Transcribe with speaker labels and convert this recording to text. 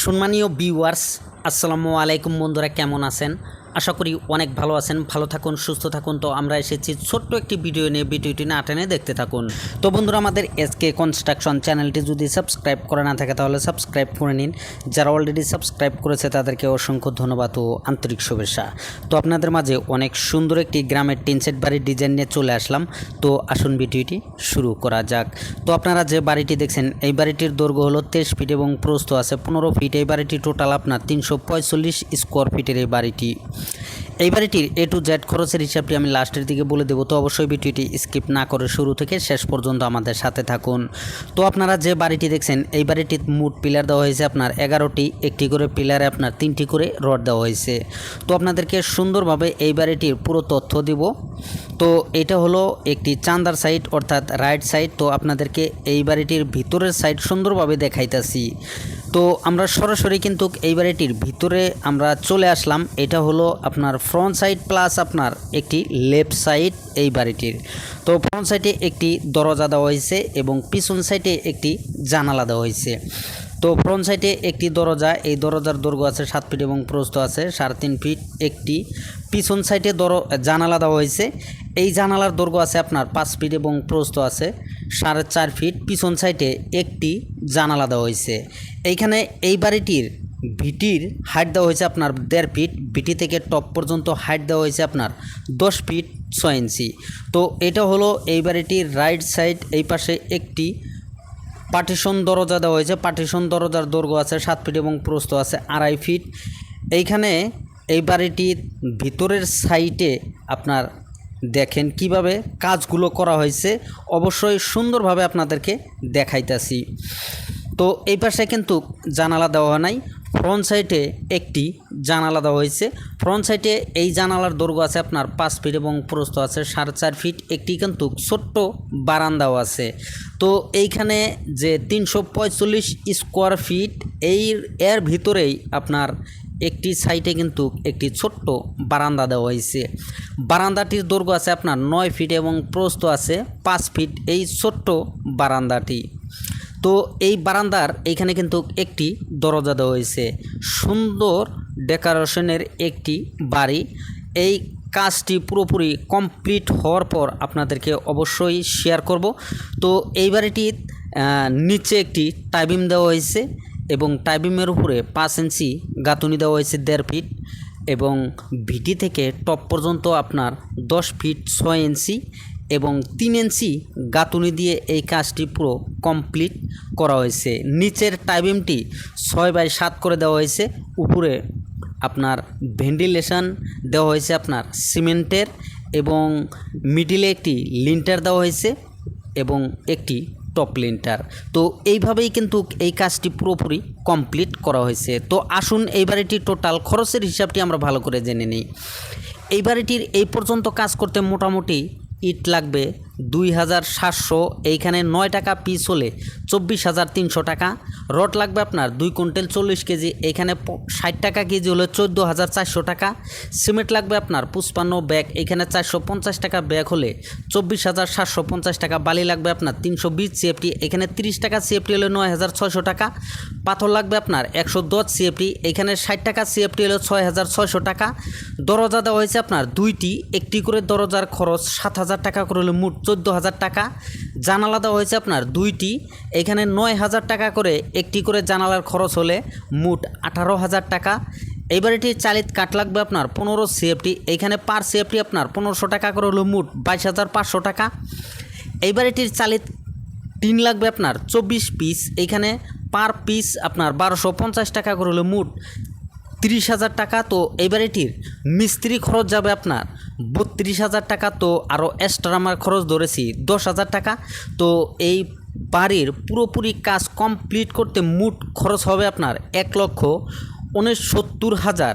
Speaker 1: সম্মানীয় ভিউয়ার্স আসসালামু আলাইকুম বন্ধুরা কেমন আছেন? আশা করি অনেক ভালো আছেন, ভালো থাকুন, সুস্থ থাকুন। তো আমরা এসেছি ছোট্ট একটি ভিডিও নিয়ে ভিডিওটি না টেনে দেখতে থাকুন। তো বন্ধুরা, আমাদের এসকে কনস্ট্রাকশন চ্যানেলটি যদি সাবস্ক্রাইব করা না থাকে, তাহলে সাবস্ক্রাইব করে নিন। যারা অলরেডি সাবস্ক্রাইব করেছে, তাদেরকে অসংখ্য ধন্যবাদ ও আন্তরিক শুভেচ্ছা। তো আপনাদের মাঝে অনেক সুন্দর একটি গ্রামের টিনসেট বাড়ির ডিজাইন নিয়ে চলে আসলাম। তো আসুন ভিডিওটি শুরু করা যাক। তো আপনারা যে বাড়িটি দেখছেন, এই বাড়িটির দৈর্ঘ্য হলো তেইশ ফিট এবং প্রস্থ আছে পনেরো ফিট এই বাড়িটি টোটাল আপনার তিনশো পঁয়তাল্লিশ স্কোয়ার ফিটের এই বাড়িটি। এই বাড়িটির এ টু জেড খরচের হিসাবটি আমি লাস্টের দিকে বলে দেবো। তো অবশ্যই ভিডিওটি স্কিপ না করে শুরু থেকে শেষ পর্যন্ত আমাদের সাথে থাকুন। তো আপনারা যে বাড়িটি দেখছেন, এই বাড়িটির মোট পিলার দেওয়া হয়েছে আপনার এগারোটি, একটি করে পিলারে আপনার তিনটি করে রড দেওয়া হয়েছে। তো আপনাদেরকে সুন্দরভাবে এই বাড়িটির পুরো তথ্য দিব। তো এটা হলো একটি চান্দার সাইড অর্থাৎ রাইট সাইড তো আপনাদেরকে এই বাড়িটির ভিতরের সাইড সুন্দরভাবে দেখাইতেছি। তো আমরা সরাসরি কিন্তু এই বাড়িটির ভিতরে আমরা চলে আসলাম। এটা হলো আপনার ফ্রন্ট সাইড প্লাস আপনার একটি লেফট সাইড এই বাড়িটির। তো ফ্রন্ট সাইডে একটি দরজা দেওয়া হয়েছে এবং পিছন সাইডে একটি জানালা দেওয়া হয়েছে। তো ফ্রন্ট সাইডে একটি দরজা, এই দরজার দৈর্ঘ্য আছে সাত ফিট এবং প্রস্থ আছে সাড়ে তিন ফিট একটি পিছন সাইডে দর, জানালা দেওয়া হয়েছে। এই জানালার দৈর্ঘ্য আছে আপনার পাঁচ ফিট এবং প্রস্থ আছে সাড়ে চার ফিট পিছন সাইডে একটি জানালা দেওয়া হয়েছে। এইখানে এই বাড়িটির ভিটির হাইট দেওয়া হয়েছে আপনার দেড় ফিট ভিটি থেকে টপ পর্যন্ত হাইট দেওয়া হয়েছে আপনার দশ ফিট ছয় ইঞ্চি তো এটা হলো এই বাড়িটির রাইট সাইড এই পাশে একটি পার্টিশন দরজা দেওয়া হয়েছে। পার্টিশন দরজার দৈর্ঘ্য আছে সাত ফিট এবং প্রস্থ আছে আড়াই ফিট। এইখানে এই বাড়িটির ভিতরের সাইটে আপনার দেখেন কীভাবে কাজগুলো করা হয়েছে। অবশ্যই সুন্দরভাবে আপনাদেরকে দেখাইতেছি। তো এই পাশে কিন্তু জানালা দেওয়া নাই। ফ্রন্ট সাইডে একটি জানালা দেওয়া হয়েছে। ফ্রন্ট সাইডে এই জানালার দৈর্ঘ্য আছে আপনার পাঁচ ফিট এবং প্রস্থ আছে সাড়ে চার ফিট। একটি কিন্তু ছোট্ট বারান্দাও আছে। তো এইখানে যে তিনশো পঁয়তাল্লিশ স্কোয়ার ফিট, এই এর ভিতরেই আপনার একটি সাইটে কিন্তু একটি ছোট্ট বারান্দা দেওয়া হয়েছে। বারান্দাটির দৈর্ঘ্য আছে আপনার নয় ফিট এবং প্রস্থ আছে পাঁচ ফিট। এই ছোট্ট বারান্দাটি তো এই বারান্দার এইখানে কিন্তু একটি দরজা দেওয়া হয়েছে। সুন্দর ডেকোরেশনের একটি বাড়ি। এই কাজটি পুরোপুরি কমপ্লিট হওয়ার পর আপনাদেরকে অবশ্যই শেয়ার করব। তো এই বাড়িটির নিচে একটি টাইবিম দেওয়া হয়েছে এবং টাইবিমের উপরে পাঁচ ইঞ্চি গাঁথুনি দেওয়া হয়েছে দেড় ফিট এবং ভিটি থেকে টপ পর্যন্ত আপনার দশ ফিট ছয় ইঞ্চি এবং তিন ইঞ্চি গাঁথুনি দিয়ে এই কাজটি পুরো কমপ্লিট করা হয়েছে। নিচের টাইবিমটি ছয় বাই সাত করে দেওয়া হয়েছে। উপরে আপনার ভেন্টিলেশন দেওয়া হয়েছে আপনার সিমেন্টের এবং মিডিলে একটি লিন্টার দেওয়া হয়েছে এবং একটি টপ লিন্টার। তো এইভাবেই কিন্তু এই কাজটি পুরোপুরি কমপ্লিট করা হয়েছে। তো আসুন এই বাড়িটির টোটাল খরচের হিসাবটি আমরা ভালো করে জেনে নিই। এই বাড়িটির এই পর্যন্ত কাজ করতে মোটামুটি ইট লাগবে। দুই হাজার সাতশো, এইখানে নয় টাকা পিস হলে চব্বিশ হাজার তিনশো টাকা। রড লাগবে আপনার দুই কুইন্টাল চল্লিশ কেজি, এইখানে প- ষাট টাকা কেজি হলে চোদ্দ হাজার চারশো টাকা। সিমেন্ট লাগবে আপনার পুষ্পান্ন ব্যাগ, এইখানে চারশো পঞ্চাশ টাকা ব্যাগ হলে চব্বিশ হাজার সাতশো পঞ্চাশ টাকা। বালি লাগবে আপনার তিনশো বিশ সিএফটি এখানে তিরিশ টাকা সিএফটি হলে নয় হাজার ছয়শো টাকা। পাথর লাগবে আপনার একশো দশ সিএফটি এখানে ষাট টাকা সিএফটি হলে ছয় হাজার ছয়শো টাকা। দরজা দেওয়া হয়েছে আপনার দুইটি, একটি করে দরজার খরচ সাত হাজার টাকা করে হলে মোট চোদ্দ হাজার টাকা। জানালা দেওয়া হয়েছে আপনার দুইটি। এখানে নয় হাজার টাকা করে একটি করে জানালার খরচ হলে মোট আঠারো হাজার টাকা। এই বাড়িটির চালিত কাঠ লাগবে আপনার পনেরো সিএফটি এইখানে পার সিএফটি আপনার পনেরোশো টাকা করে হলো মোট বাইশ হাজার পাঁচশো টাকা। এই বাড়িটির চালিত টিন লাগবে আপনার চব্বিশ পিস। এইখানে পার পিস আপনার বারোশো পঞ্চাশ টাকা করে হলো মোট তিরিশ হাজার টাকা তো এই বাড়িটির মিস্ত্রি খরচ যাবে আপনার। বত্রিশ হাজার টাকা তো আরও এক্সট্রা আমার খরচ ধরেছি দশ হাজার টাকা। তো এই বাড়ির পুরোপুরি কাজ কমপ্লিট করতে মোট খরচ হবে আপনার এক লক্ষ উনিশ সত্তর হাজার।